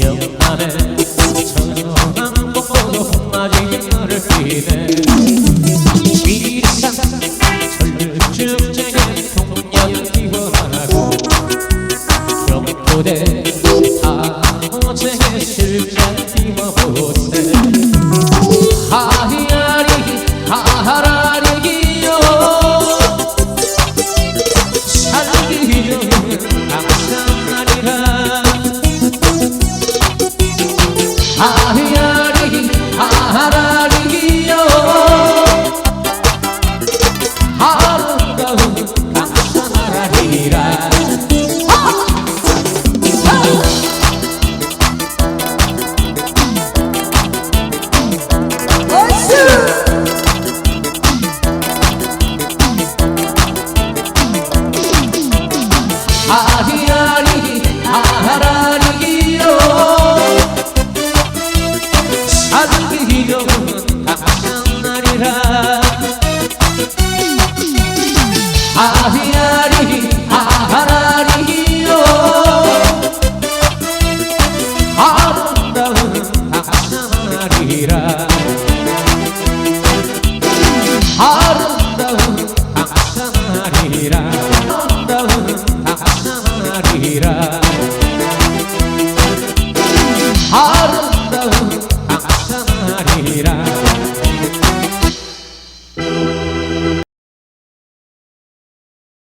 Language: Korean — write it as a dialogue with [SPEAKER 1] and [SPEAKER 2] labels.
[SPEAKER 1] 영안에 처한 꽃보도 마지게 너를 피네 미리상 철들쯤 제게 동양 기원하고 경포대 타호제에 실제 띄워보자 Ah,